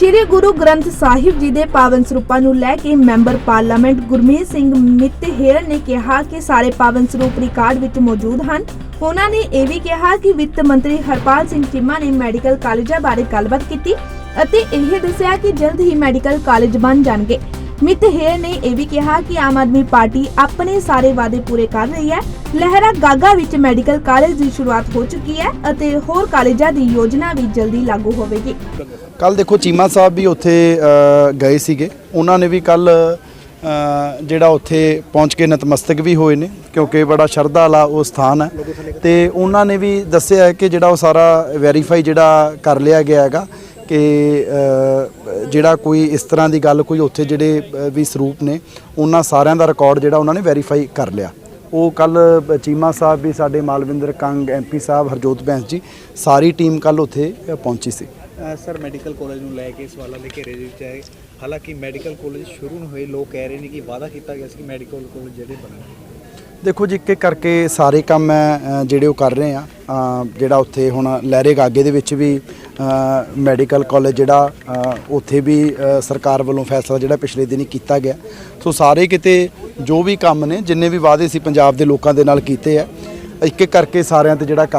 ਸ਼੍ਰੀ ਗੁਰੂ ਗ੍ਰੰਥ ਸਾਹਿਬ ਜੀ ਦੇ ਪਾਵਨ ਸਰੂਪਾਂ ਨੂੰ ਲੈ ਕੇ ਮੈਂਬਰ ਪਾਰਲੀਮੈਂਟ ਗੁਰਮੀਤ ਸਿੰਘ ਮਿੱਤਹੇਰ ਨੇ ਕਿਹਾ ਕਿ ਸਾਰੇ ਪਾਵਨ ਸਰੂਪ ਰਿਕਾਰਡ ਵਿੱਚ ਮੌਜੂਦ ਹਨ। ਉਹਨਾਂ ਨੇ ਇਹ ਵੀ ਕਿਹਾ ਕਿ ਵਿੱਤ ਮੰਤਰੀ ਹਰਪਾਲ ਸਿੰਘ ਚੀਮਾ ਨੇ ਮੈਡੀਕਲ ਕਾਲਜਾਂ ਬਾਰੇ ਗੱਲਬਾਤ ਕੀਤੀ ਅਤੇ ਇਹ ਦੱਸਿਆ ਕਿ ਜਲਦ ਹੀ ਮੈਡੀਕਲ ਕਾਲਜ ਬਣ ਜਾਣਗੇ। ਮਿੱਤਹੇਰ ਨੇ ਇਹ ਵੀ ਕਿਹਾ ਕਿ ਆਮ ਆਦਮੀ ਪਾਰਟੀ ਆਪਣੇ ਸਾਰੇ ਵਾਅਦੇ ਪੂਰੇ ਕਰ ਰਹੀ ਹੈ। ਲਹਿਰਾ ਗਾਗਾ ਵਿੱਚ ਮੈਡੀਕਲ ਕਾਲਜ ਦੀ ਸ਼ੁਰੂਆਤ ਹੋ ਚੁੱਕੀ ਹੈ ਅਤੇ ਹੋਰ ਕਾਲਜਾਂ ਦੀ ਯੋਜਨਾ ਵੀ ਜਲਦੀ ਲਾਗੂ ਹੋਵੇਗੀ। ਕੱਲ ਦੇਖੋ ਚੀਮਾ ਸਾਹਿਬ ਵੀ ਉੱਥੇ ਗਏ ਸੀਗੇ। ਉਹਨਾਂ ਨੇ ਵੀ ਕੱਲ ਜਿਹੜਾ ਉੱਥੇ ਪਹੁੰਚ ਕੇ ਨਤਮਸਤਕ ਵੀ ਹੋਏ ਨੇ, ਕਿਉਂਕਿ ਬੜਾ ਸ਼ਰਧਾ ਵਾਲਾ ਉਹ ਸਥਾਨ ਹੈ। ਤੇ ਉਹਨਾਂ ਨੇ ਵੀ ਦੱਸਿਆ ਹੈ ਕਿ ਜਿਹੜਾ ਉਹ ਸਾਰਾ ਵੈਰੀਫਾਈ ਜਿਹੜਾ ਕਰ ਲਿਆ ਗਿਆ ਹੈਗਾ ਕਿ ਜਿਹੜਾ ਕੋਈ ਇਸ ਤਰ੍ਹਾਂ ਦੀ ਗੱਲ ਕੋਈ ਉੱਥੇ ਜਿਹੜੇ ਵੀ ਸਰੂਪ ਨੇ ਉਹਨਾਂ ਸਾਰਿਆਂ ਦਾ ਰਿਕਾਰਡ ਜਿਹੜਾ ਉਹਨਾਂ ਨੇ ਵੈਰੀਫਾਈ ਕਰ ਲਿਆ। ਉਹ ਕੱਲ ਚੀਮਾ ਸਾਹਿਬ ਵੀ ਸਾਡੇ ਮਾਲਵਿੰਦਰ ਕੰਗ ਐਮਪੀ ਸਾਹਿਬ ਹਰਜੋਤ ਬੈਂਸ ਜੀ ਸਾਰੀ ਟੀਮ ਕੱਲ ਉੱਥੇ ਪਹੁੰਚੀ ਸੀ। ਸਰ ਮੈਡੀਕਲ ਕਾਲਜ ਨੂੰ ਲੈ ਕੇ ਸਵਾਲਾਂ ਦੇ ਘੇਰੇ ਦੇ ਵਿੱਚ ਆਏ। ਹਾਲਾਂਕਿ ਮੈਡੀਕਲ ਕਾਲਜ ਸ਼ੁਰੂ ਨੂੰ ਹੋਏ ਲੋਕ ਕਹਿ ਰਹੇ ਨੇ ਕਿ ਵਾਅਦਾ ਕੀਤਾ ਗਿਆ ਸੀ ਕਿ ਮੈਡੀਕਲ ਕਾਲਜ ਜਿਹੜੇ ਬਣਨ ਦੇਖੋ ਜੀ ਇੱਕ ਇੱਕ ਕਰਕੇ ਸਾਰੇ ਕੰਮ ਅ, ਜਿਹੜੇ ਉਹ ਕਰ ਰਹੇ ਆ ਜਿਹੜਾ ਉੱਥੇ ਹੁਣ ਲਹਿਰੇ ਗਾਗੇ ਦੇ ਵਿੱਚ ਵੀ ਮੈਡੀਕਲ ਕਾਲਜ ਜਿਹੜਾ ਉੱਥੇ ਵੀ ਸਰਕਾਰ ਵੱਲੋਂ ਫੈਸਲਾ ਜਿਹੜਾ ਪਿਛਲੇ ਦਿਨੀ ਕੀਤਾ ਗਿਆ। ਸੋ ਸਾਰੇ ਕਿਤੇ ਜੋ ਵੀ ਕੰਮ ਨੇ, ਜਿੰਨੇ ਵੀ ਵਾਅਦੇ ਸੀ ਪੰਜਾਬ ਦੇ ਲੋਕਾਂ ਦੇ ਨਾਲ ਕੀਤੇ ਆ ਇੱਕ ਇੱਕ ਕਰਕੇ ਸਾਰਿਆਂ ਤੇ ਜਿਹੜਾ